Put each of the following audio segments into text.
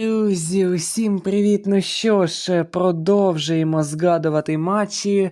Друзі, усім привіт! Ну що ж, продовжуємо згадувати матчі.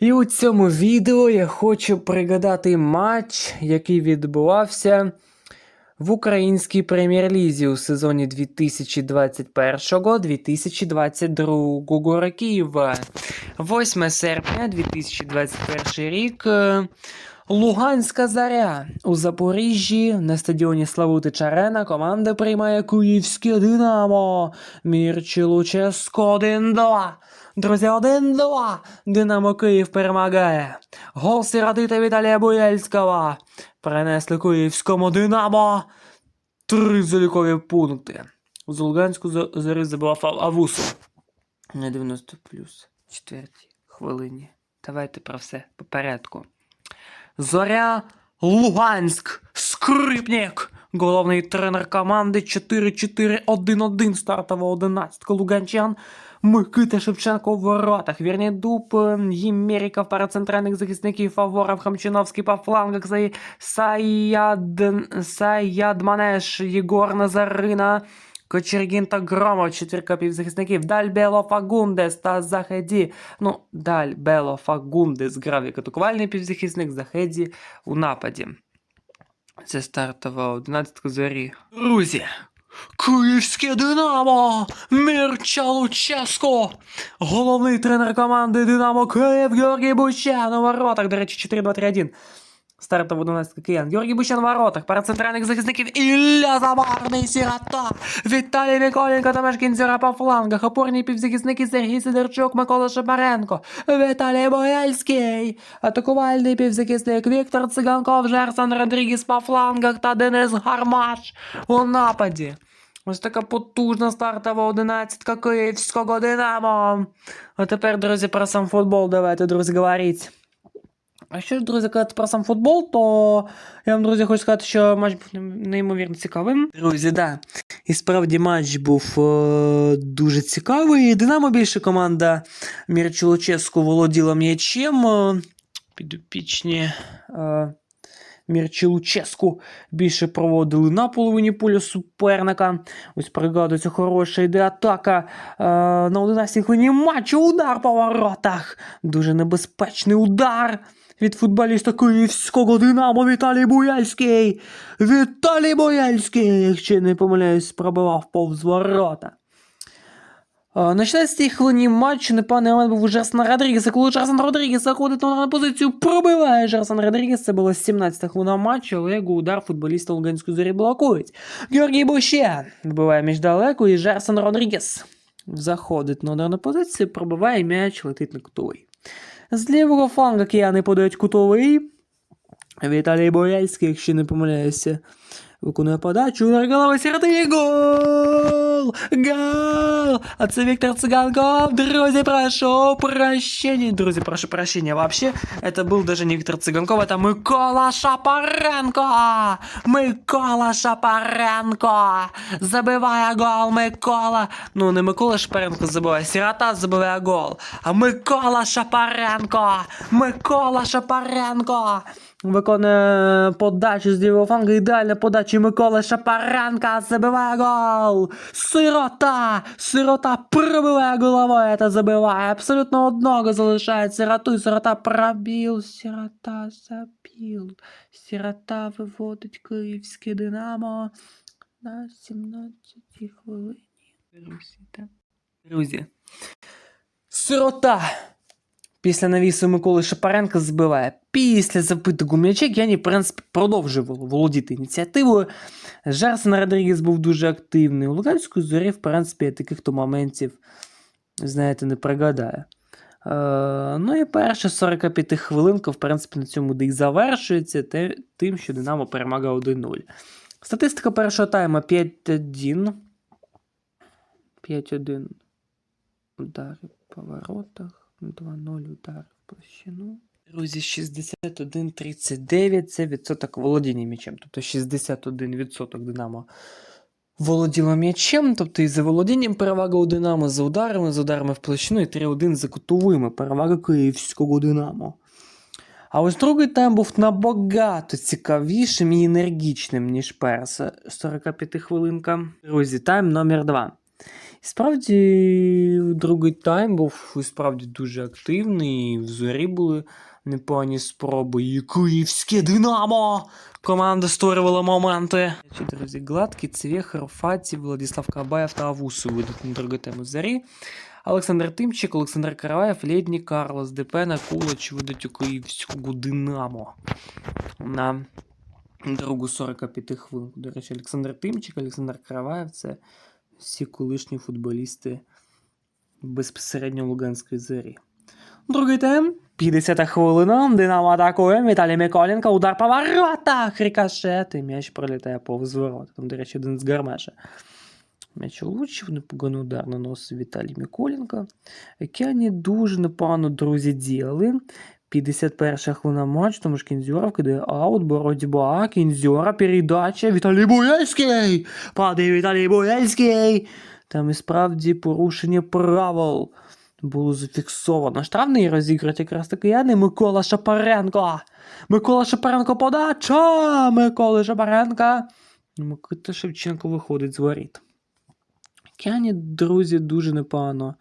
І у цьому відео я хочу пригадати матч, який відбувався в українській прем'єр-лізі у сезоні 2021-2022 років. 8 серпня 2021 рік. Луганська заря у Запоріжжі на стадіоні Славутич Арена команда приймає Київське Динамо. Мірчі Луческо 1-2. Друзі, 1-2. Динамо Київ перемагає. Гол сиротита Віталія Буяльського. Принесли київському Динамо. Три залікові пункти. З Луганську за- зари забивав А- На 90 плюс. Четвертій хвилині. Давайте про все по порядку. Зоря Луганськ. Скрипник. Головний тренер команди 4-4-1-1. Стартова одинадцятка Луганчан. Микита Шевченко в воротах. Вірні Дуб, Ємеріков, пара центральних захисників, Фаворов, Хамчиновський по флангах, Саяд... Саядманеш, Єгор Назарина, Кочергін та Громов, четвірка півзахисників, Даль Бело Фагундес та Захеді. Ну, Даль Бело Фагундес грав як атакувальний півзахисник, Захеді у нападі. Це стартова одинадцятка зорі. Друзі, Київське Динамо! Мірча Луческо! Головний тренер команди Динамо Київ Георгій Бущан у воротах. До речі, 4-2-3-1. Стартова 11 киян. Георгій Бущан в воротах. Пара центральних захисників Ілля Забарний Сірота. Віталій Миколенко та мешкінцера по флангах. Опорні півзахисники Сергій Сидорчук, Микола Шапаренко. Віталій Бояльський. Атакувальний півзахисник Віктор Циганков, Жерсон Родрігес по флангах та Денис Гармаш у нападі. Ось така потужна стартова одинадцятка київського Динамо. А тепер, друзі, про сам футбол давайте, друзі, говоріть. А що ж, друзі, казати про сам футбол, то я вам, друзі, хочу сказати, що матч був неймовірно цікавим. Друзі, да. І справді матч був е, дуже цікавий. Динамо більше команда Мірчу Луческу володіла м'ячем. Е, підопічні е, Мірчі Луческу більше проводили на половині поля суперника. Ось пригадується, хороша йде атака е, на 11 хвилині матчу. Удар по воротах. Дуже небезпечний удар від футболіста київського Динамо Віталій Буяльський. Віталій Буяльський, якщо не помиляюсь, пробивав повз ворота. На 16-й хвилині матчу непевний момент був у Жерсона Родрігеса, коли Жерсон Родрігес заходить на позицію, пробиває Жерсон Родрігес. Це була 17-та хвилина матчу, але його удар футболіста Луганської зорі блокують. Георгій Бущан вбиває між далеко, і Жерсон Родрігес заходить на ударну позицію, пробиває м'яч, летить на кутовий. З лівого фланга кияни подають кутовий. Віталій Бояльський, якщо не помиляюся, виконує подачу, удар голови сироти, гол! Гол! А це Віктор Циганков, друзі, прошу прощения. Друзі, прошу прощения. Вообще, это был даже не Віктор Циганков, это Микола Шапаренко! Микола Шапаренко! Забиває гол Микола. Ну, не Микола Шапаренко забиває, сирота забиває гол. А Микола Шапаренко! Микола Шапаренко! Виконує подачу з лівого флангу. Ідеальна подача Микола Шапаренка забиває гол. Сирота! Сирота пробиває головою та забиває. Абсолютно одного залишає сироту. Сирота пробіл. Сирота забіл. Сирота виводить київське Динамо на 17-й хвилині. Друзі. Сирота. Після навісу Миколи Шапаренка збиває. Після забитого м'яча Яні, в принципі, продовжив володіти ініціативою. Жерсон Родрігес був дуже активний. У Луганської зорі, в принципі, таких то моментів, знаєте, не пригадає. Е, ну і перша 45 хвилинка, в принципі, на цьому де й завершується те- тим, що Динамо перемагає 1-0. Статистика першого тайму 5-1. 5-1 удари по воротах. 2-0 удар в площину. Друзі, 61-39 це відсоток володіння м'ячем. Тобто 61% Динамо володіло м'ячем, тобто і за володінням перевага у Динамо, за ударами, за ударами в площину і 3-1 за кутовими. Перевага київського Динамо. А ось другий тайм був набагато цікавішим і енергічним, ніж перша 45 хвилинка. Друзі, тайм номер 2. Справді, другий тайм був справді дуже активний, і в зорі були непогані спроби. І київське Динамо! Команда створювала моменти. Друзі, гладкий, Цвєхер, Фаті, Владислав Кабаєв та Авусу видать на другий тайм у зорі. Олександр Тимчик, Олександр Караваєв, Лєдні, Карлос Депена, Кулач видать у київського Динамо. На другу 45 хвилин. До речі, Олександр Тимчик, Олександр Караваєв це всі колишні футболісти безпосередньо Луганської зорі. Другий тайм. 50 хвилина. Динамо атакує. Віталій Миколенко. Удар по воротах. Рикошет. І м'яч пролітає повз ворота. Там, до речі, один з гармеша. М'яч влучив, непоганий удар наносив Віталій Миколенко. Океані дуже непогано, друзі, діяли. 51 хвилина матч, тому ж Кінзьора вкидає аут, боротьба, Кінзьора, передача, Віталій Буєльський! Падає Віталій Буєльський! Там і справді порушення правил було зафіксовано. Штрафний розіграть якраз таки Яни Микола Шапаренко. Микола Шапаренко подача! Микола Шапаренко. Микита Шевченко виходить з воріт. Кіані, друзі, дуже непогано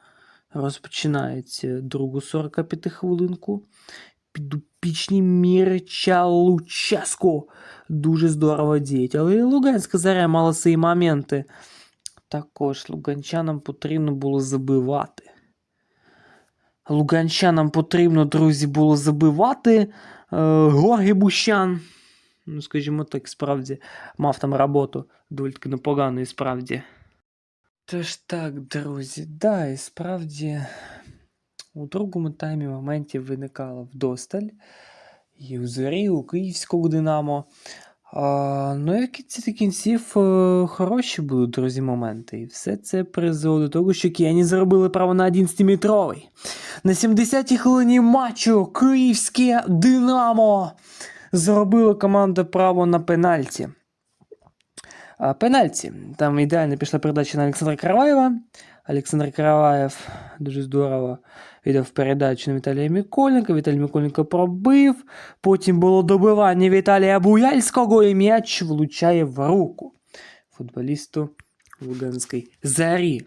розпочинається другу 45 хвилинку. Підопічні Мірча Луческу дуже здорово діють. Але і Луганська заря мала свої моменти. Також луганчанам потрібно було забивати. Луганчанам потрібно, друзі, було забивати. Е, Георгій Бущан, ну, скажімо так, справді, мав там роботу доволі таки непогану і справді. Тож так, друзі, да, і справді у другому таймі моментів виникало вдосталь. І у зорі, і у київського Динамо. А, ну, і в кінці кінців е, хороші були, друзі, моменти. І все це призвело до того, що кияні заробили право на 11-метровий. На 70-й хвилині матчу київське Динамо зробила команда право на пенальті. Пенальті. Там ідеально пішла передача на Олександра Караваєва. Олександр Караваєв дуже здорово віддав передачу на Віталія Миколенка. Віталій Миколенко пробив. Потім було добивання Віталія Буяльського і м'яч влучає в руку футболісту Луганської Зарі.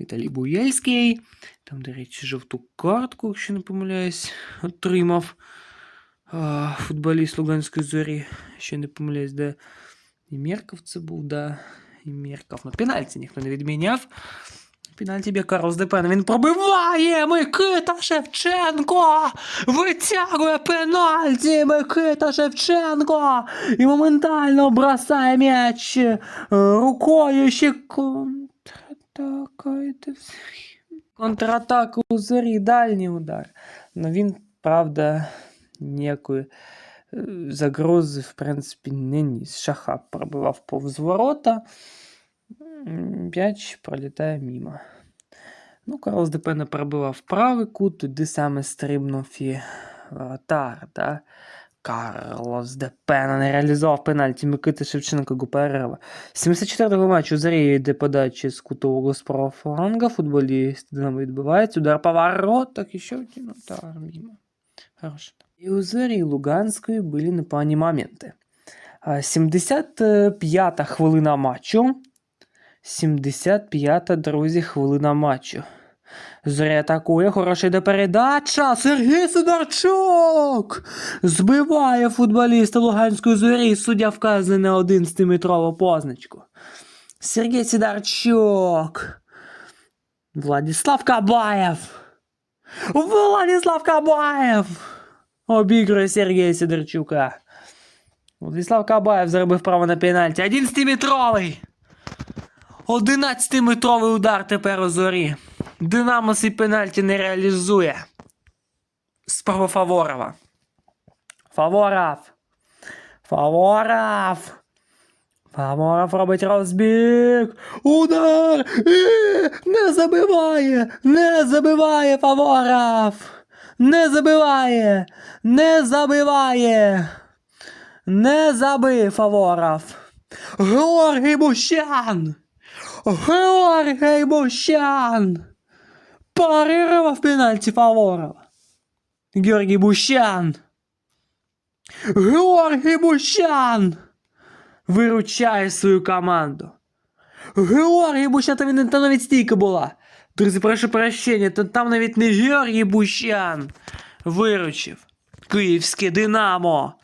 Віталій Буяльський. Там, до речі, жовту картку, якщо не помиляюсь, отримав футболіст Луганської зорі. Ще не помиляюсь, де і Мерков це був, да. І Мерков. На пенальті ніхто не відміняв. Пенальті б'є Карлос Депен. Він пробиває Микита Шевченко! Витягує пенальті Микита Шевченко! І моментально бросає м'яч е, рукою ще контратака. йде. Контратака у зорі, дальній удар. Ну він, правда, ніякої е, Загрози, в принципі, не ніс. Шаха пробивав повз ворота. М'яч пролітає мимо. Ну, Карлос Депена пробивав правий кут, туди саме стрибнув і вратар. Да? Карлос Депена не реалізував пенальті Микити Шевченко Гуперева. 74-го матчу Зарі йде подачі з кутового з правого фланга. Футболіст Динамо відбивається. Удар по воротах і ще один удар мимо. Хороший. І у Зарі Луганської були непогані моменти. 75-та хвилина матчу. 75-та, друзі, хвилина матчу. Зоря атакує, хороша йде передача. Сергій Сидорчук! Збиває футболіста Луганської зорі. Суддя вказує на 11-метрову позначку. Сергій Сидорчук. Владислав Кабаєв. Владислав Кабаєв! Обігрує Сергія Сидорчука. Владислав Кабаєв заробив право на пенальті. 11-метровий! 11-метровий удар тепер у зорі. Динамо свій пенальті не реалізує. Справа Фаворова. Фаворов. Фаворов. Фаворов робить розбіг. Удар! І не забиває! Не забиває Фаворов! Не забиває! Не забиває! Не забив Фаворов! Георгій Бущан! Георгій Бущан! Парировав пенальті Фаворова. Георгій Бущан. Георгій Бущан виручає свою команду. Георгій Бущан, та він та навіть стійка була. Друзі, прошу прощення, то там навіть не Георгій Бущан виручив київське Динамо.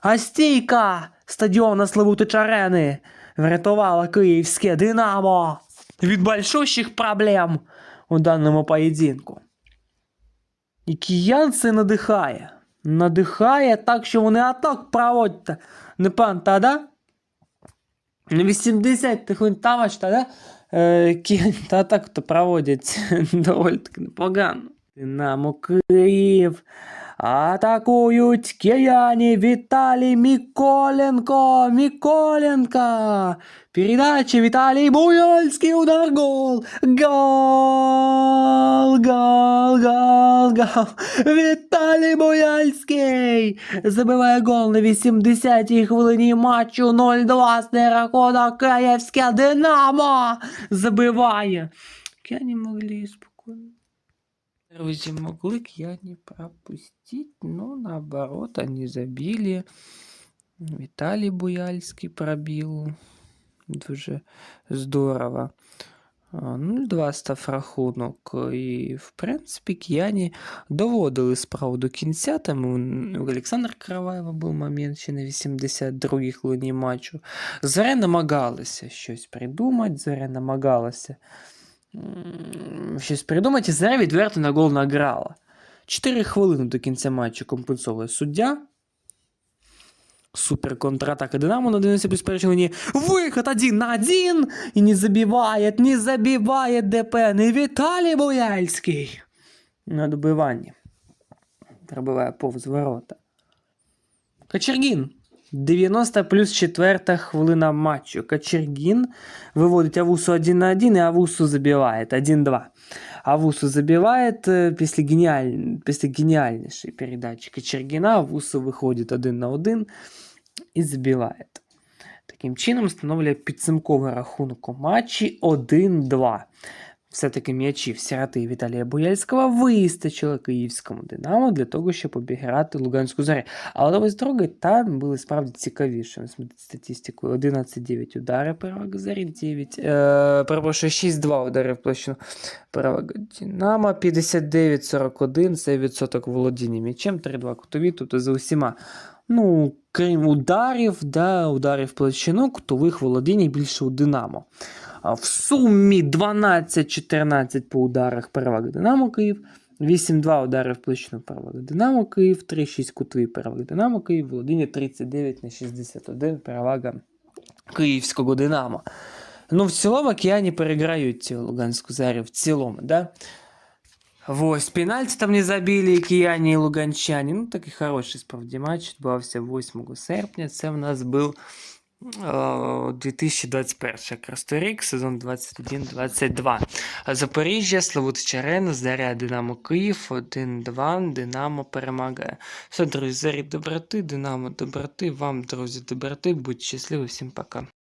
А стійка стадіона Славутич Арени врятувала київське Динамо від большущих проблем у даному поєдинку. І киян це надихає. Надихає так, що вони атак проводять. Не пан да? На 80 хвилин тавач, да? Е, киян та атаку то проводять доволі таки непогано. Динамо Київ. Атакують кияні Віталій Міколенко. Міколенко. Передача Віталій Буяльський удар гол. Гол, гол, гол, гол. Віталій Буяльський забиває гол на 80-й хвилині матчу 0-2 з рахунок Київське Динамо. Забиває. Кияні могли спокійно. Друзі, могли Кияні пропустить, но наоборот они забили. Віталій Буяльський пробил. Дуже здорово. А, 0-2 став рахунок. І, в принципі, кияні доводили справу до кінця. Там у Олександра Караваєва був момент ще на 82-й хвилині матчу. Зоря намагалася щось придумати, Зоря намагалася щось придумати, і відверто на гол награла. 4 хвилини до кінця матчу компенсовує суддя. Супер контратака Динамо на 90 плюс першій лінії. Виход один на один. І не забиває, не забиває ДПН. І Віталій Бояльський. На добиванні. Пробиває повз ворота. Кочергін. 90 плюс 4 хвилина матчу. Кочергін виводить Авусу 1 на 1 і Авусу забиває 1-2. Авусу забиває е, після, геніаль... після геніальнішої передачі Кочергіна. Авусу виходить 1 на 1 і забиває. Таким чином встановлює підсумковий рахунок у матчі 1-2. Все-таки м'ячів сироти Віталія Бояльського вистачило київському Динамо для того, щоб обіграти Луганську зорі. Але ось друге, там були справді цікавіше. Смотрите статистику. 11-9 удари перевага зорі, 9, е, перепрошую, 6-2 удари в площину перевага Динамо, 59-41, це відсоток володіння м'ячем, 3-2 кутові, тобто за усіма. Ну, крім ударів, да, ударів площину, кутових володіння більше у Динамо. В сумі 12-14 по ударах перевага Динамо Київ, 8-2 удари в площину перевага Динамо Київ, 3-6 кутові перевага Динамо Київ, володіння 39 на 61 перевага Київського Динамо. Ну, в цілому кияні переграють цю Луганську зарю в цілому, да? Ось, пенальті там не забили і кияні, і луганчані. Ну, такий хороший справді матч відбувався 8 серпня. Це в нас був 2021 якраз той рік, сезон 21-22. Запоріжжя, Славутич Арена, Заря, Динамо Київ, 1-2, Динамо перемагає. Все, друзі, зарі доброти, Динамо доброти, вам, друзі, доброти, будьте щасливі, всім пока.